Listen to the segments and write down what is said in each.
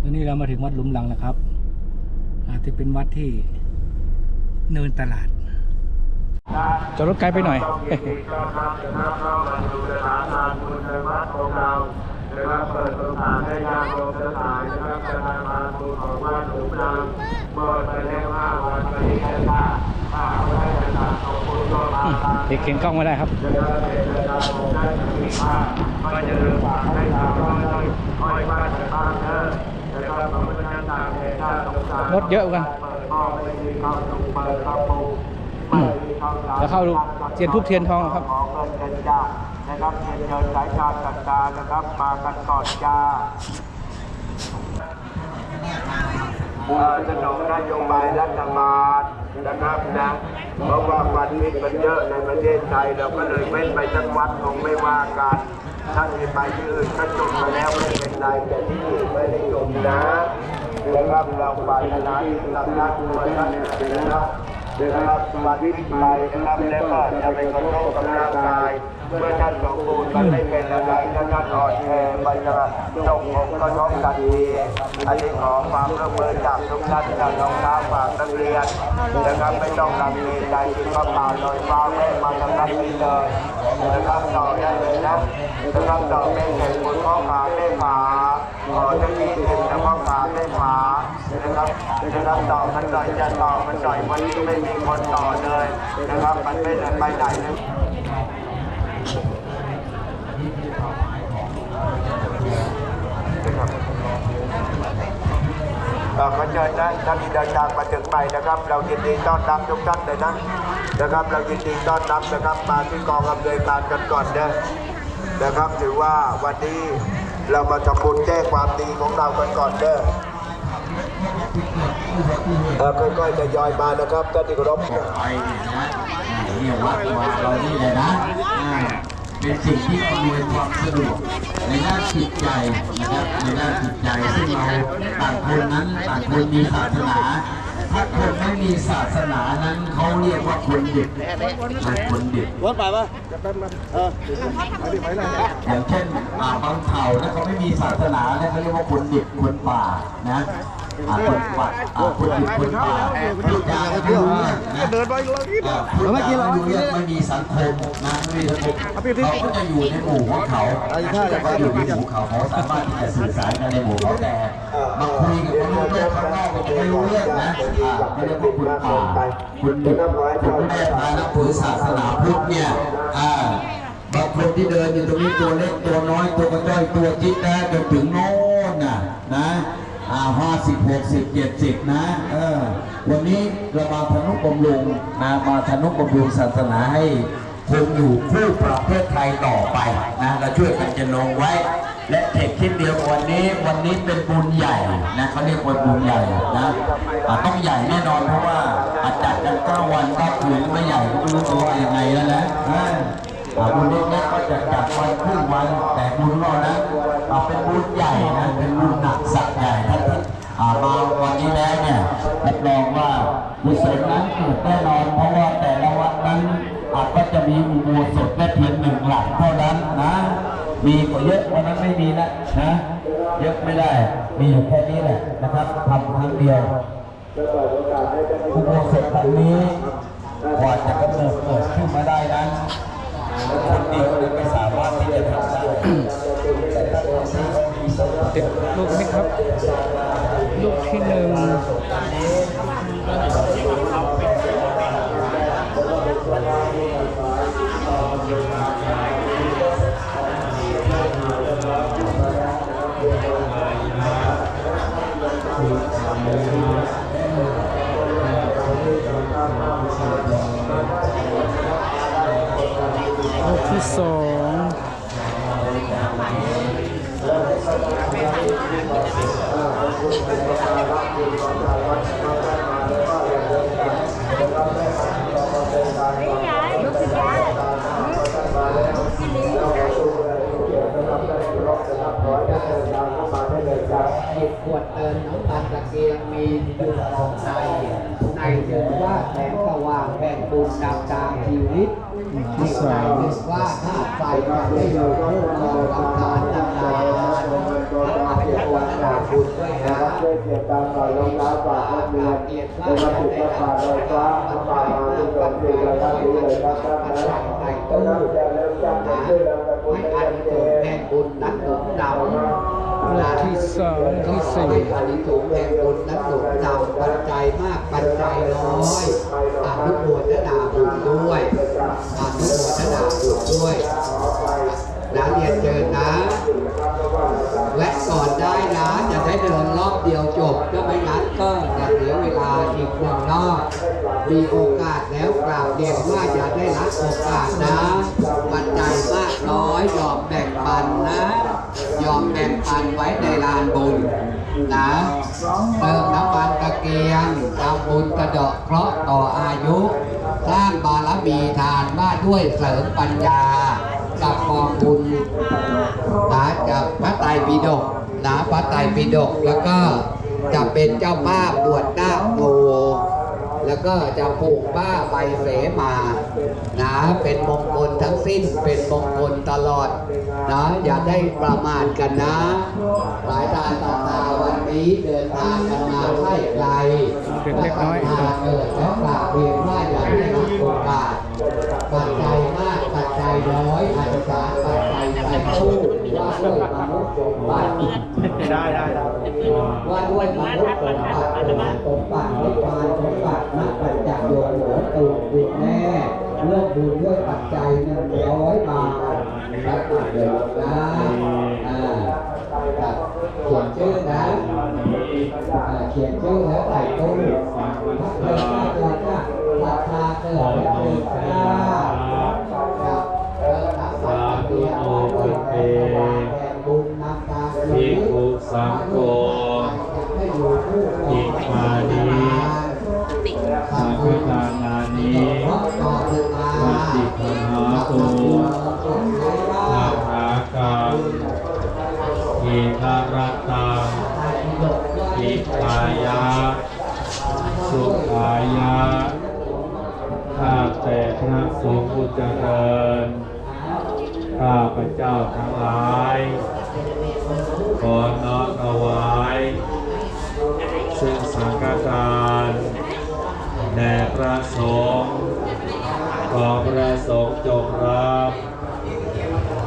ตอนนี้เรามาถึงวัดหลุมหลังแล้วครับอาจจะเป็นวัดที่เนินตลาดจอดรถไกลไปหน่อยนะครับเปิดสถานให้ญาติโยมทั้งหลายนะครับจะนำมาสูของวัดหลวงนางเปิดไปแล้วห้าวันนี้นะครับข้าพเจ้าจะขอบคุณก็มาเด็กเข็นกล้องไม่ได้ครับจะได้เป็นกาของได้มีค่าก็จะเดินฝาก รรถเยอะกันเปิดหม้อไม่มีข้าวตรงเปิดข้าวปูแล้วเข้าดูเทียนทูบเทียนทองครับขอเงินกันจ้านะครับเชิญเชิญสายชาติกันตานะครับมากันก่อนจ้าบุญสนองนโยบายรัฐบาลนะครับนะเพราะว่าวันนี้มันเยอะในประเทศไทยเราก็เลยเว้นไปสักวัดคงไม่ว่ากันท่านมีไปที่อื่นก็จบมาแล้วไม่เป็นไรแต่ที่นี่ไม่ได้จบนะ นะครับเราไปนะที่หลักนักมาท่านนะครับนะครับมาที่ไปนะครับแล้วก็จะไปกระทบกับร่างกายเมื่อท่านสมบูรณ์มันไม่เป็นอะไรท่านอ่อนแอไปจะตกอกกระทบกันดีอันนี้ขอความร่วมมือจากทุกท่านจากรองเท้าฝากนักเรียนนะครับไม่ต้องลังเลใจที่ก็ป่าลอยฟ้าแม่มาทำนั้นนี้เลยนะครับต่อได้เลยนะนะครับต่อแม่แข่งบนข้อขาแม่ขา ขอจะมีเห็นแต่ข้อขาแม่ขานะครับนะครับต่อมันหน่อยจะต่อมันหน่อยวันนี้ไม่มีคนต่อเลยนะครับมันไม่ได้ไปไหนเลยเอ่อขอเชิญนะท่านที่เดินทางมาถึงใหม่นะครับ เรายินดีต้อนรับทุกท่านเลยนะนะครับ เรายินดีต้อนรับนะครับมาที่กองอำนวยการกันก่อนเด้อนะครับถือว่าวันนี้ เรามาทำบุญแก้ความดีของเรากันก่อนเด้อเอ่อค่อยๆทยอยมานะครับท่านที่เคารพไปเนี่ยนะเนี่ยวัดวาเรานี่เลยนะเป็นสิ่งที่อำนวยความสะดวกในด้านจิตใจนะครับในด้านจิตใจซึ่งเราต่างคนนั้นต่างคนมีศาสนา ถ้าคนไม่มีศาสนานั้นเขาเรียกว่าคนดิบคนดิบรถไปปะเออไปดิไปไหนอย่างเช่นอ่าบางเผ่าถ้าเขาไม่มีศาสนาเนี่ยเขาเรียกว่าคนดิบคนป่านะอ่าคนป่าอ่าคนดิบคนป่าพูดจาไม่รู้เรื่องนะเดินไปเราที่อ่าพูดจาไม่รู้เรื่องไม่มีสังคมนะไม่มีสังคมเขาก็จะอยู่ในหมู่ของเขาเขาอยู่ในหมู่เขาเขาสามารถที่จะสื่อสารกันในหมู่เขาแต่ มาคุยกับคนรู้เรื่องข้างนอกก็จะไม่รู้เรื่องนะอ่าเขาเรียกว่าคุณป่าคุณดิบคุณแม่พานับถือศาสนาพุทธเนี่ยบางคนที่เดินอยู่ตรงนี้ตัวเล็กตัวน้อยตัวกระจ้อยตัวจิ๊ดนะจนถึงโน่นน่ะนะอ่าห้าสิบหกสิบเจ็ดสิบนะเออวันนี้เรามาทนุบำรุงนะมาทนุบำรุงศาสนาให้คงอยู่คู่ประเทศไทยต่อไปนะเราช่วยกันจะลงไว้ และเทคคิดเดียววันนี้วันนี้เป็นบุญใหญ่นะเขาเรียกว่าบุญใหญ่นะต้องใหญ่แน่นอนเพราะว่าอาจัดกันเก้าวันก้าคืนไม่ใหญ่ก็ไม่รู้จะว่ายังไงแล้วนะบุญเล็กๆก็จะจัดวันครึ่งวัน แต่บุญเรานะเป็นบุญใหญ่นะเป็นบุญหนักสักใหญ่ท่านอ่ามาวันนี้แล้วเนี่ยรับรองว่าบุญสนนั้นเกิดแน่นอนเพราะว่าแต่ละวัดนั้นอาจก็จะมีอุโบสถแค่เพียงหนึ่งหลังเท่านั้นนะ มีก็เยอะวันนั้นไม่มีนะนะ เยอะไม่ได้ มีอยู่แค่นี้แหละนะครับทำครั้งเดียวอุโบสถหลังนี้กว่าจะกำเนิดเกิดขึ้นมาได้นั้นคนเดียวเนี่ยไม่สามารถที่จะทำได้แต่ถ้าคนที่เขามีสติติลูกนี้ครับ ลูกที่หนึ่ง สองจิตขวดเอินน้ำตาลตะเกียงมีอยู่ของในในถือว่าแสงสว่างแห่งบุญนำทางชีวิต ที่สามถือว่าธาตุไฟจะได้อยู่คู่ครองกับทานนานๆอาจจะควรกราบบุญด้วยนะด้วยเกียรติตามต่อยรองเท้าฝากนักเรียนเป็นมาติดกระฝากรอยฟ้าฝากมาทุกคนที่กระทั่งนี้เลยครับท่านนะนะครับจะเริ่มจากชื่อเราตะกุลให้ให้อาชัดนิเจสงส์นแห่งบุญนั้นหนุนนำ ลูกที่สองที่สี่ให้อนิสงส์แห่งบุญนั้นหนุนนำปัจจัยมากปัจจัยน้อยอนุโมทนาบุญด้วยอนุโมทนาบุญด้วยนะเรียนเชิญนะ แวะก่อนได้นะจะได้เดินรอบเดียวจบถ้าไม่งั้นก็จะเสียเวลาอีกหนึ่งรอบมีโอกาสแล้วกราบเรียนว่าอย่าได้ละโอกาสนะ ยอมแบ่งปันไว้ในลานบุญนะเติมน้ำมันตะเกียงทำบุญกระดาะเคราะห์ต่ออายุ สร้างบารมีทานว่าด้วยเสริมปัญญากับกองบุญนะจากพระไตรปิฎกนะพระไตรปิฎกแล้วก็จะเป็นเจ้าภาพบวชหน้าโม แล้วก็จะผูกป้าใบเสมานะเป็นมงคลทั้งสิ้นเป็นมงคลตลอดนะอย่าได้ประมาทกันนะ หลายตาตาตาวัน นี้เดินทางกันมาใกล้ไกลเด็กเล็กน้อยมาเกิดแล้วกราบเรียนว่าอย่าได้ละโอกาสปัจจัยมากปัจจัยน้อยอาจจะปัจจัยใส่ตู้ว่าด้วยมนุษย์สมบัติได้ได้ได้ว่าด้วยมนุษย์สมบัติสมบัตินิพพานสมบัตินักปัจจัยโยมหัวตูดบุญแม่เรื่องบุญด้วยปัจจัยหนึ่งร้อยบาทรับมาเดี๋ยวนะอ่าครับเขียนชื่อนะอ่า เขียนชื่อแล้วใส่ตู้ถ้าเกิดถ้าเกิดถ้าราคาเกิดแล้วเกิด ข้าพระเจ้าทั้งหลาย ขอน้อมถวายซึ่งสังฆทานแด่พระสงฆ์ขอพระสงฆ์จงรับ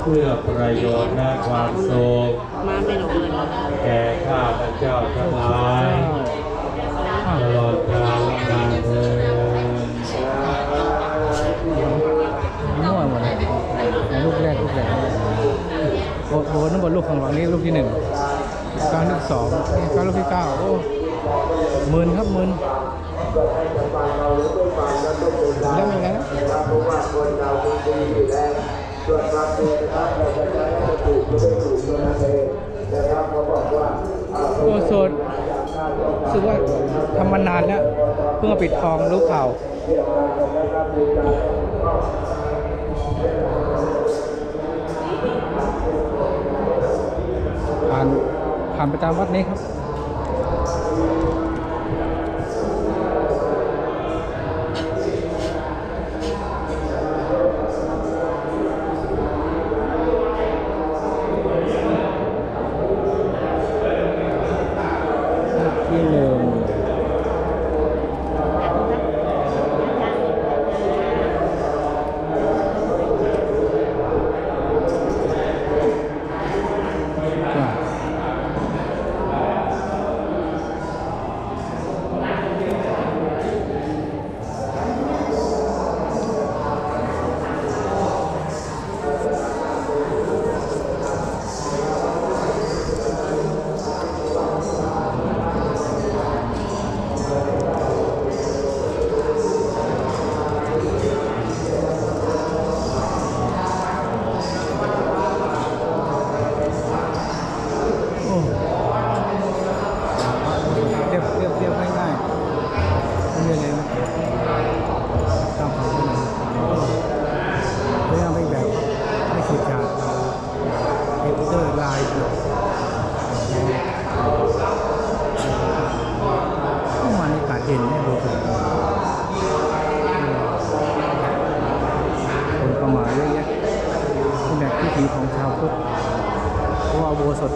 เพื่อประโยชน์และความสุขมาไม่ลงเลยแก่ข้าพระเจ้าทั้งหลายตลอดกาล โบโบนั่นบนลูกของหลังนี้ลูกที่หนึ่งก้าวลูกสองนี่ก้าวลูกที่เก้าโอ้หมื่นครับหมื่นแล้วเป็นไงนะเพราะว่าคนเราดีอยู่แล้วส่วนความดีนะครับเราจะได้จะถูกไม่ได้ถูกตัวนั้นเองนะครับเขาบอกว่าโอ้โสดรู้สึกว่าทำมานานแล้วเพิ่งมาปิดทองรู้ข่าว ผ่านผ่านไปตามวัดนี้ครับที่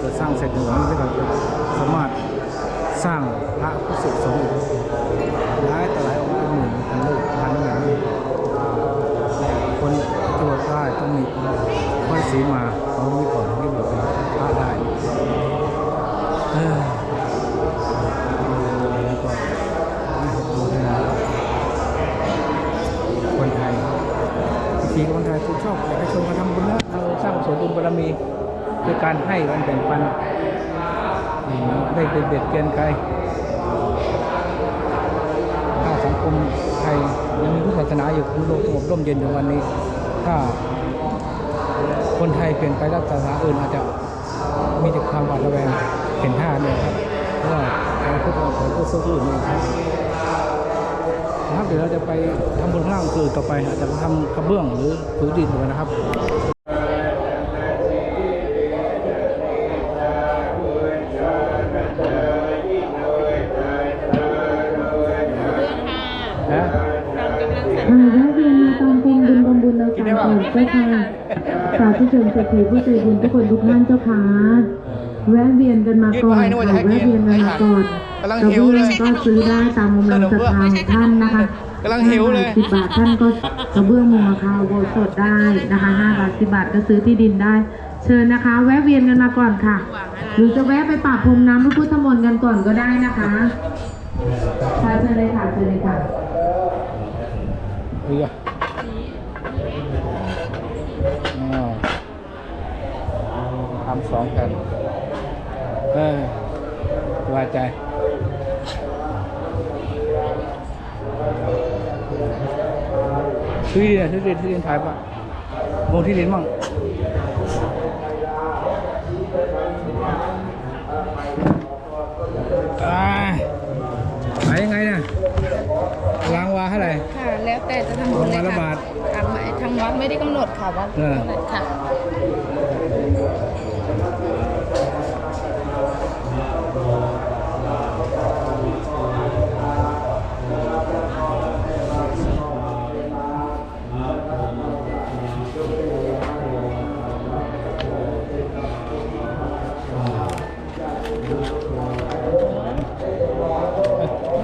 าวพุทธเพราะว่าอุโบสถจะสร้างเสร็จหนึ่งวันนี้ก็สามารถสร้างพระผู้สึกสงฆ์หลายต่อหลายองค์เป็นหมื่นพันรูปพันอย่างนี้คนที่บวชได้ต้องมีพระศรีมาต้องมีก่อนที่บวชเป็นพระได้แล้วก็ดูนะคนไทยวิธีคนไทยคือชอบอยากให้ชมกันทำบุญนะเราสร้างสวนบุญบารมี ด้วยการให้กันแบ่งปันได้เป็นเบ็ดเกียนไกลถ้าสังคมไทยยังมีพุทธศาสนาอยู่คุณโลกสงบร่มเย็นถึงวันนี้ ถ้าคนไทยเปลี่ยนไปรัฐศาสนาอื่นอาจจะมีแต่ความหวาดระแวงเห็นท่าเนี่ยครับเพราะว่าการพุทธของพุทธศาสนาอื่นนี่ยครับนะครับเดี๋ยวเราจะไปทำบนข้างล่างคือต่อไปอาจจะทำกระเบื้องหรือผืนดินกันนะครับ สาธุชนเศรษฐีผู้ใจบุญทุกคนทุกท่านเจ้าค่ะแวะเวียนกันมาก่อนค่ะแวะเวียนกันมาก่อนกำลังกระหิวเบื้เลองยก็ซื้อได้ตามกำลังศรัทธาของท่านนะคะกำลังหิวเลยสิบบาทท่านก็กระเบื้องมุงราคาโบสถได้นะคะห้าบาทสิบบาทก็ซื้อที่ดินได้ เชิญนะคะ แวะเวียนกันมาก่อนค่ะ หรือจะแวะไปปราบพรมน้ำพระพุทธมนต์กันก่อนก็ได้นะคะค่ะเชิญเลยค่ะเชิญเลยค่ะ เรืออ้าว ทำสองแผ่นเออสบายใจที่ดินอะที่ดินที่ดินถ่ายปะมองที่ดินมั่งอ่าขายยังไงเนี่ยรางวาเท่าไหร่ ค่ะ แล้วแต่จะทำบุญเลยวันละค่ะบาทอะไม่ทางวัดไม่ได้กำหนดค่ะว่าเออเท่าไหร่ค่ะ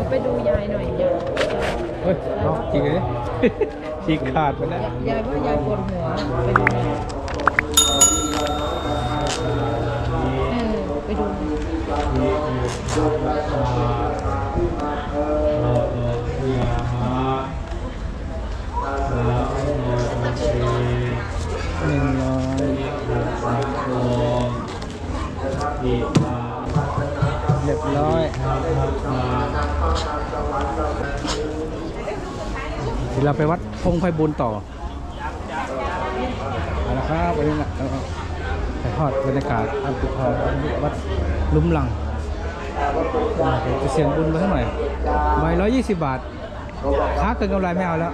ไปดูยายหน่อยยายเฮ้ยเอาจริงเลยฉีกขาดไปแล้ว ยายว่ายายปวดหัวไปดูหน่อยเออไปดูหน่อย หนึ่งร้อย เรียบร้อยเดี๋ยวเราไปวัดพงไพบุญต่อเอาละครับวันนี้นะเราไปทอดบรรยากาศอันปิดทอวัดลุ่มหลัง จะเสียงบุญไปเท่าไหร่ใบร้อยยี่สิบบาทค้าเกินกำไรไม่เอาแล้ว